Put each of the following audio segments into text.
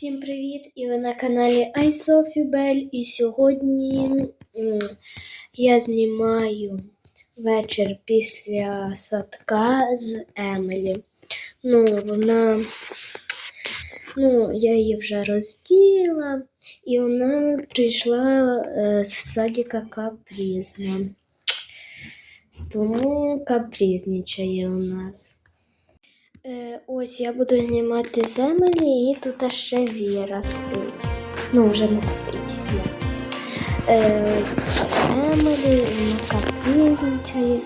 Всім привіт! І ви на каналі iSophieBell. І сьогодні я знімаю вечір після садка з Емілі. Ну, вона, ну, я її вже розділа, і вона прийшла е, з садика капризна. Тому капризничає у нас. Е, ось я буду знімати з Емілі, і тут ще Віра спить. Ну, вже не спить. Е, ось Емілі, вона капризничає.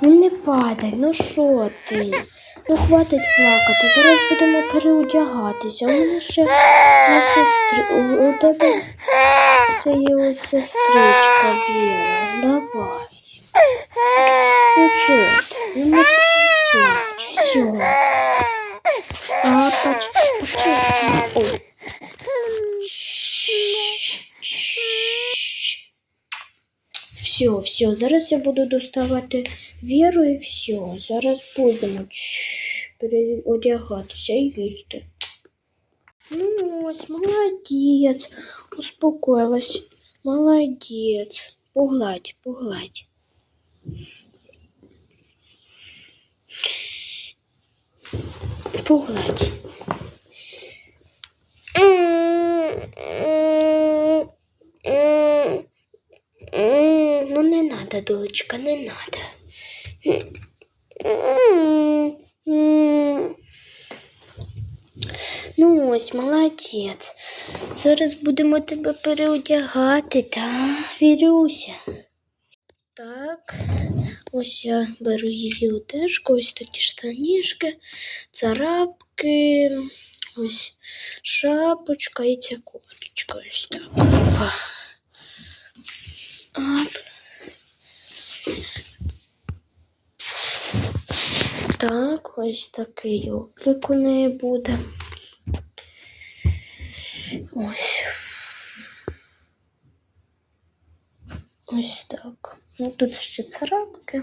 Ну не падай, ну що ти? Ну хватить плакати, зараз будемо переодягатися. У мене ще є сестри. У, тебе це є ось сестричка Віра. Давай. Ну ти? Ну не плач. А, поч, почекай. Ой. Все, все, зараз я буду доставати віру і все. Зараз будемо переодягатися і їсти. Ну ось, молодець. Успокоилась. Молодець. Погладь, погладь. Погладь. Ну не не надо. Ну ось, молодець. Зараз будемо тебе переодягати, та Вірюся. Так, ось я беру її одежку, ось такі штанішки, царапки, ось шапочка і ця кофточка. Ось так. Опа. Ап. Так, ось такий облик у неї буде. Ось. Ось так. Ну тут ще царапки.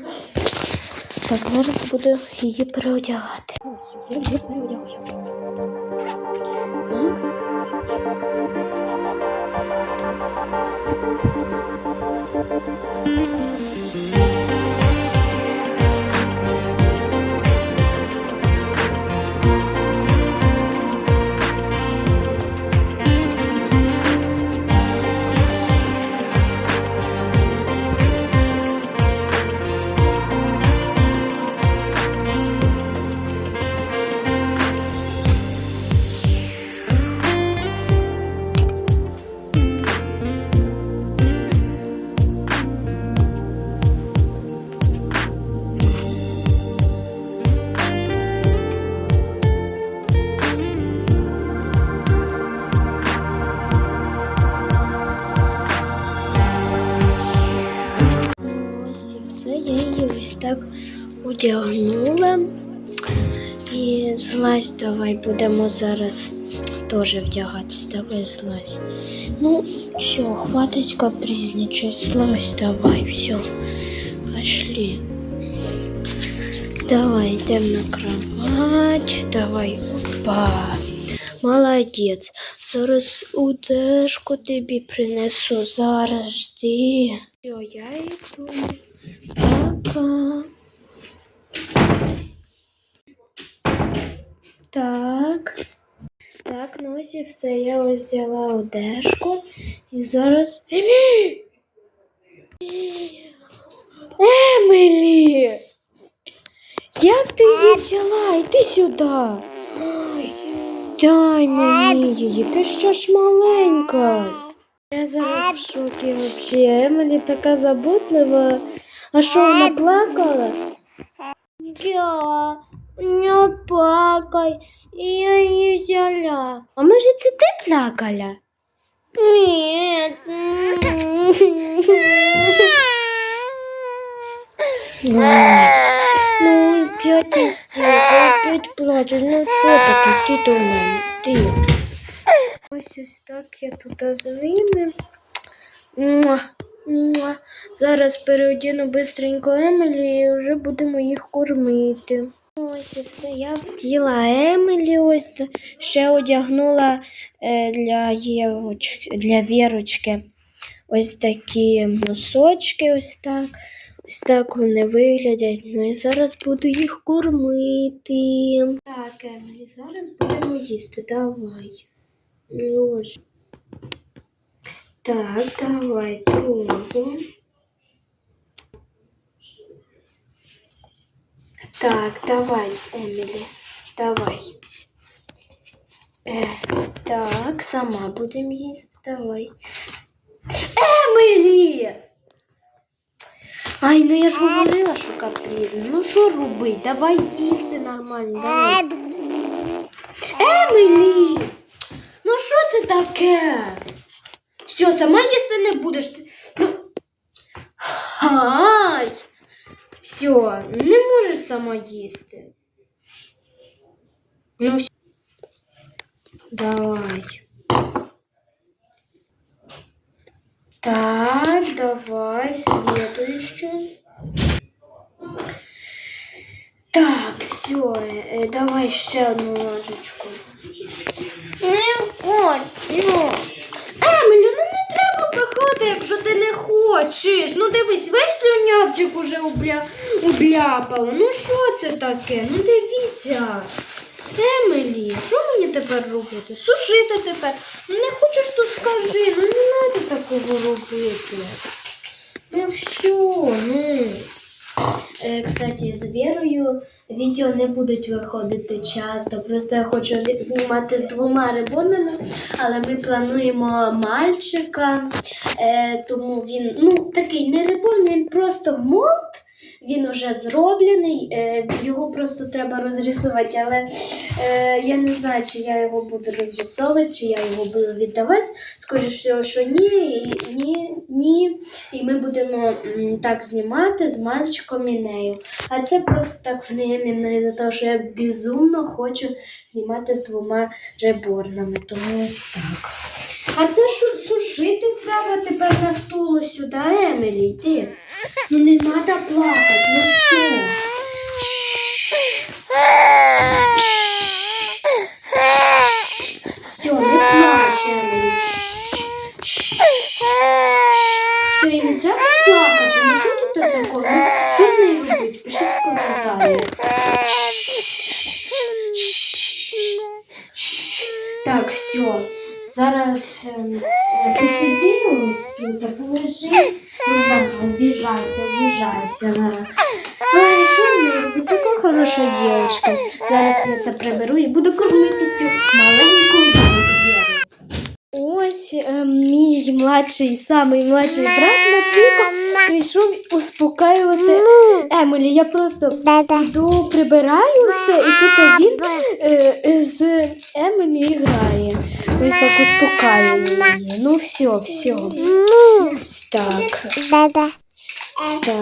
Так, зараз буду її переодягати. Я її переодягаю. Одягнула. І злазь, давай будемо зараз теж вдягатись. Давай злазь. Ну, все, хватить капризничать. Злазь, давай, все. Пошли. Давай, йдемо на кровать. Давай. Опа. Молодець. Зараз удежку тобі принесу. Зараз жди. Все, я йду. Пока. Так. Так, ну ось і все. Я ось взяла одежку. І зараз. Емілі! Як ти її взяла? Йди сюди. Ой, дай мені її, ти що ж маленька. Я зараз в шокі взагалі. Емілі така заботлива. А що, вона плакала? Я не плакай, я її взяла. А може це ти плакала? Ой, ну опять істерика, опять плачеш. Ну таке, ти до мене, ти. Ось ось так я тут з ними. Зараз переодіну бистренько Емілі і вже будемо їх кормити. Ось і все. Я вділа Емілі, ось ще одягнула е, для, Євочки, для Вірочки ось такі носочки, ось так. Ось так вони виглядять. Ну і зараз буду їх кормити. Так, Емілі, зараз будемо їсти. Давай. Ложь. Так, давай другу. Так, давай, Емілі, давай. Е, так, сама будемо їсти, давай. Емілі! Ай, ну я ж говорила, що капризна. Ну що робити? Давай їсти нормально, давай. Емілі! Ну що це таке? Все, сама їсти не будеш. Ну. Ай! Все, не можеш сама їсти. Ну, все. Давай. Так, давай, следующую. Так, все, э, давай ще одну ложечку. Не хочу. Слюнявчик уже Ну що це таке? Ну дивіться. Емелі, що мені тепер робити? Сушити тепер. Ну не хочеш, то скажи. Ну не треба такого робити. Ну все, ну. Е, Кстати, з Вірою відео не будуть виходити часто. Просто я хочу знімати з двома рибонами, але ми плануємо мальчика, е, тому він ну, такий не рибон, він просто молд. Він уже зроблений, е, його просто треба розрисувати, але е, я не знаю, чи я його буду розрисовувати, чи я його буду віддавати. Скоріше, що ні, ні, ні. І ми будемо так знімати з мальчиком і нею. А це просто так временно, із-за того, що я безумно хочу знімати з двома реборнами. Тому ось так. А це що сушити треба тепер на стулу сюди, Емілі, йди. Ну не треба плакати, ну все. Все, не плач, Емілі. Все, і не треба плакати. Ну що тут такого? Що з нею робити? Пишіть в коментарі. Так, все. Зараз ем, е, посиди ось тут, а полежи. Ну, давай, обіжайся, обіжайся. зараз. Ой, що з нею робити? Така хороша дівчинка. Зараз я це приберу і цю маленьку Віру. Ось е, мій младший, самий младший брат Матвійко прийшов успокаювати Емілі. Я просто йду прибираю все, і тут він е, з Емілі грає. Ось так успокаює її. Ну все, все. Ось так. Ось так.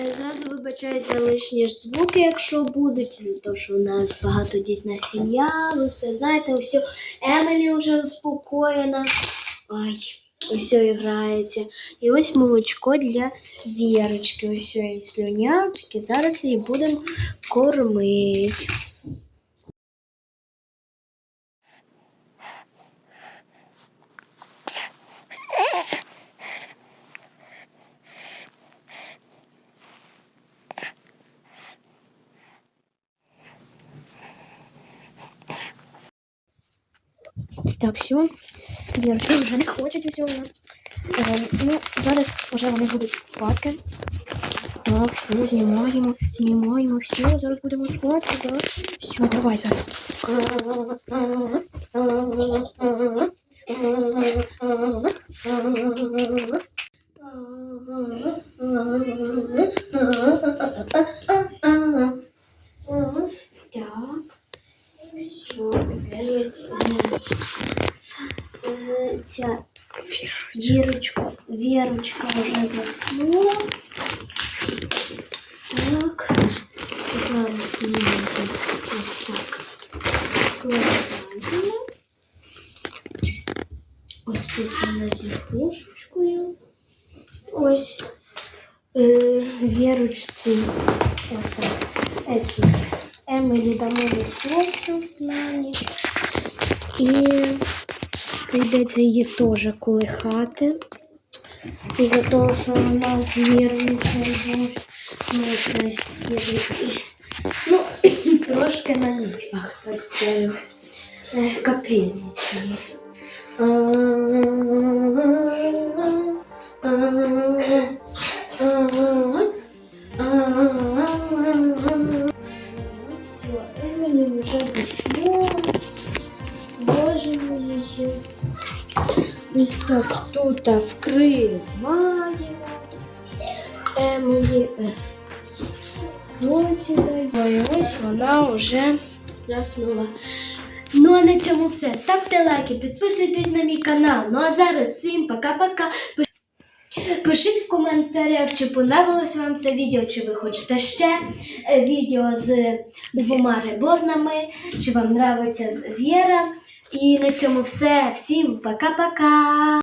Е, Зразу вибачаюсь за лишні звуки, якщо будуть, за те, що у нас багатодітна сім'я, ви все знаєте, все. Емелі вже успокоєна. Ай, усе грається. І ось молочко для Вірочки. Ось і слюнявчики. Зараз її будемо кормити. Так, все. Вірочка вже не хочуть усього. Е, ну, зараз вже вони будуть спати. Так, все, знімаємо, знімаємо, все, зараз будемо спати, так. Все, давай зараз. Так. Все, тепер е, ця Вірочка, Вірочка вже заснула. Так. Зараз ми її ось так складаємо. Ось тут вона з ігрушечкою. Ось. Е, Вірочці ось еті. Емілі дамо височу на ніч. І прийдеться її теж колихати. Із-за того, що вона нервничає тобто, її- ну, трошки на нічках так скажемо. Е, Капризничає. Тут вкриваємо. Е, сонце дає. І ось вона вже заснула. Ну а на цьому все. Ставте лайки, підписуйтесь на мій канал. Ну а зараз всім пока-пока. Пишіть в коментарях, чи понравилось вам це відео, чи ви хочете ще е, відео з двома реборнами, чи вам нравиться з Віра. І на цьому все. Всім пока-пока.